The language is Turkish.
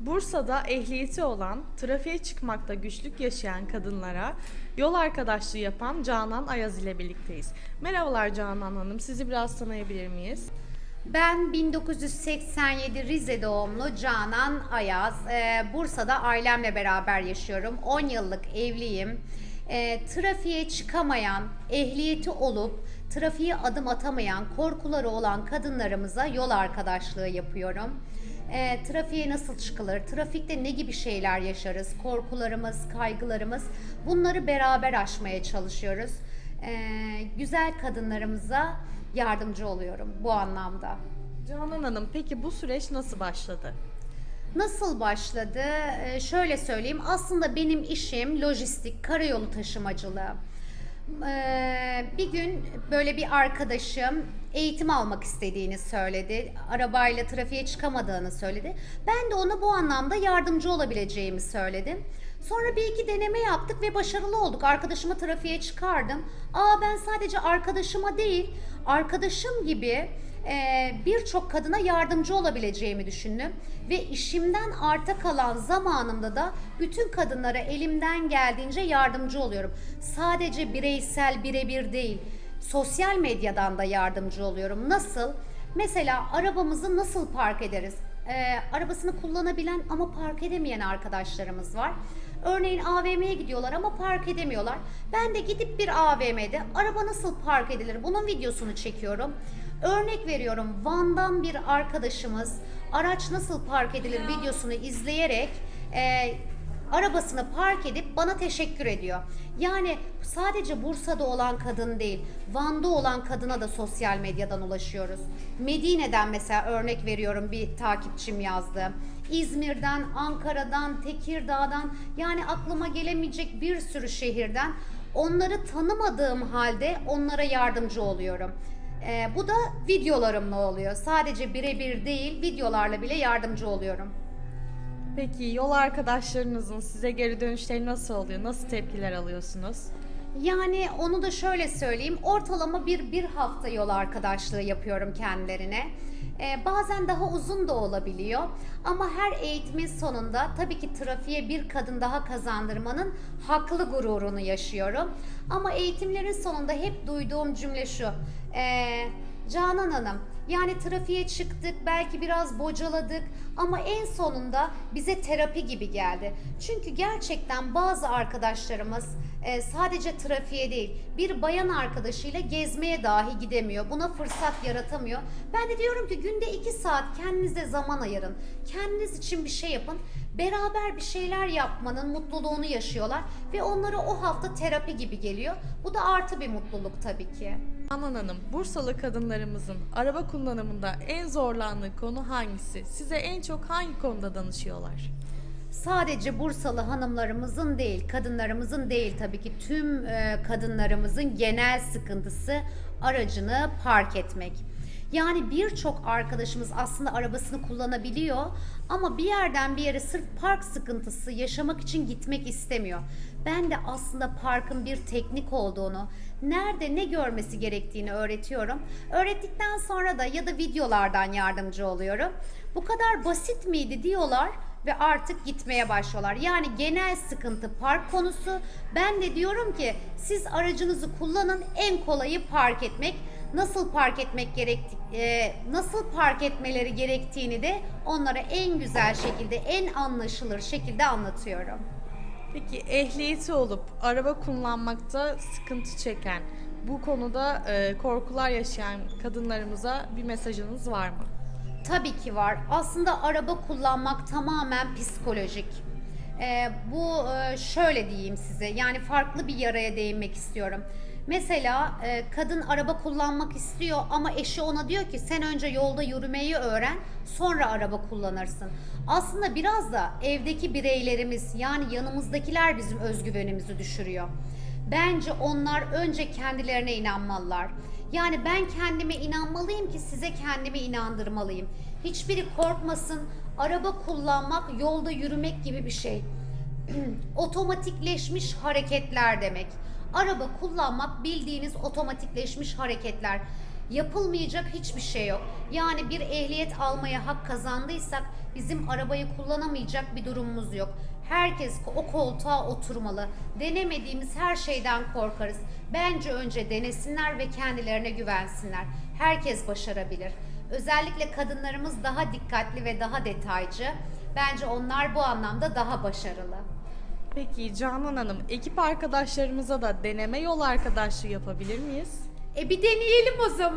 Bursa'da ehliyeti olan, trafiğe çıkmakta güçlük yaşayan kadınlara yol arkadaşlığı yapan Canan Ayaz ile birlikteyiz. Merhabalar Canan Hanım, sizi biraz tanıyabilir miyiz? Ben 1987 Rize doğumlu Canan Ayaz. Ee, Bursa'da ailemle beraber yaşıyorum. 10 yıllık evliyim. Ee, trafiğe çıkamayan, ehliyeti olup trafiğe adım atamayan, korkuları olan kadınlarımıza yol arkadaşlığı yapıyorum. Ee, trafiğe nasıl çıkılır, trafikte ne gibi şeyler yaşarız, korkularımız, kaygılarımız bunları beraber aşmaya çalışıyoruz. Ee, güzel kadınlarımıza yardımcı oluyorum bu anlamda. Canan Hanım, peki bu süreç nasıl başladı? Nasıl başladı? Ee, şöyle söyleyeyim. Aslında benim işim lojistik, karayolu taşımacılığı. Ee, bir gün böyle bir arkadaşım eğitim almak istediğini söyledi. Arabayla trafiğe çıkamadığını söyledi. Ben de ona bu anlamda yardımcı olabileceğimi söyledim. Sonra bir iki deneme yaptık ve başarılı olduk. Arkadaşımı trafiğe çıkardım. Aa ben sadece arkadaşıma değil, arkadaşım gibi e, birçok kadına yardımcı olabileceğimi düşündüm. Ve işimden arta kalan zamanımda da bütün kadınlara elimden geldiğince yardımcı oluyorum. Sadece bireysel birebir değil, sosyal medyadan da yardımcı oluyorum. Nasıl? Mesela arabamızı nasıl park ederiz? Ee, arabasını kullanabilen ama park edemeyen arkadaşlarımız var. Örneğin AVM'ye gidiyorlar ama park edemiyorlar. Ben de gidip bir AVM'de araba nasıl park edilir bunun videosunu çekiyorum. Örnek veriyorum Van'dan bir arkadaşımız araç nasıl park edilir videosunu izleyerek e, arabasını park edip bana teşekkür ediyor. Yani sadece Bursa'da olan kadın değil, Van'da olan kadına da sosyal medyadan ulaşıyoruz. Medine'den mesela örnek veriyorum bir takipçim yazdı. İzmir'den, Ankara'dan, Tekirdağ'dan yani aklıma gelemeyecek bir sürü şehirden onları tanımadığım halde onlara yardımcı oluyorum. Ee, bu da videolarımla oluyor. Sadece birebir değil, videolarla bile yardımcı oluyorum. Peki yol arkadaşlarınızın size geri dönüşleri nasıl oluyor? Nasıl tepkiler alıyorsunuz? Yani onu da şöyle söyleyeyim. Ortalama bir bir hafta yol arkadaşlığı yapıyorum kendilerine. Ee, bazen daha uzun da olabiliyor. Ama her eğitimin sonunda tabii ki trafiğe bir kadın daha kazandırmanın haklı gururunu yaşıyorum. Ama eğitimlerin sonunda hep duyduğum cümle şu. Ee, Canan Hanım, yani trafiğe çıktık, belki biraz bocaladık ama en sonunda bize terapi gibi geldi. Çünkü gerçekten bazı arkadaşlarımız e, sadece trafiğe değil, bir bayan arkadaşıyla gezmeye dahi gidemiyor. Buna fırsat yaratamıyor. Ben de diyorum ki günde iki saat kendinize zaman ayırın. Kendiniz için bir şey yapın. Beraber bir şeyler yapmanın mutluluğunu yaşıyorlar ve onlara o hafta terapi gibi geliyor. Bu da artı bir mutluluk tabii ki. Canan Hanım, Bursalı kadınlarımızın araba kullanımında en zorlandığı konu hangisi? Size en çok hangi konuda danışıyorlar? Sadece Bursalı hanımlarımızın değil, kadınlarımızın değil tabii ki tüm e, kadınlarımızın genel sıkıntısı aracını park etmek. Yani birçok arkadaşımız aslında arabasını kullanabiliyor ama bir yerden bir yere sırf park sıkıntısı yaşamak için gitmek istemiyor. Ben de aslında parkın bir teknik olduğunu, nerede ne görmesi gerektiğini öğretiyorum. Öğrettikten sonra da ya da videolardan yardımcı oluyorum. Bu kadar basit miydi diyorlar ve artık gitmeye başlıyorlar. Yani genel sıkıntı park konusu. Ben de diyorum ki siz aracınızı kullanın en kolayı park etmek. Nasıl park etmek gerekti, e, nasıl park etmeleri gerektiğini de onlara en güzel şekilde, en anlaşılır şekilde anlatıyorum. Peki ehliyeti olup araba kullanmakta sıkıntı çeken, bu konuda e, korkular yaşayan kadınlarımıza bir mesajınız var mı? Tabii ki var. Aslında araba kullanmak tamamen psikolojik. Ee, bu e, şöyle diyeyim size. Yani farklı bir yaraya değinmek istiyorum. Mesela e, kadın araba kullanmak istiyor ama eşi ona diyor ki sen önce yolda yürümeyi öğren sonra araba kullanırsın. Aslında biraz da evdeki bireylerimiz yani yanımızdakiler bizim özgüvenimizi düşürüyor. Bence onlar önce kendilerine inanmalılar. Yani ben kendime inanmalıyım ki size kendimi inandırmalıyım. Hiçbiri korkmasın. Araba kullanmak yolda yürümek gibi bir şey. Otomatikleşmiş hareketler demek. Araba kullanmak bildiğiniz otomatikleşmiş hareketler. Yapılmayacak hiçbir şey yok. Yani bir ehliyet almaya hak kazandıysak bizim arabayı kullanamayacak bir durumumuz yok. Herkes o koltuğa oturmalı. Denemediğimiz her şeyden korkarız. Bence önce denesinler ve kendilerine güvensinler. Herkes başarabilir. Özellikle kadınlarımız daha dikkatli ve daha detaycı. Bence onlar bu anlamda daha başarılı. Peki Canan Hanım, ekip arkadaşlarımıza da deneme yol arkadaşlığı yapabilir miyiz? E bir deneyelim o zaman.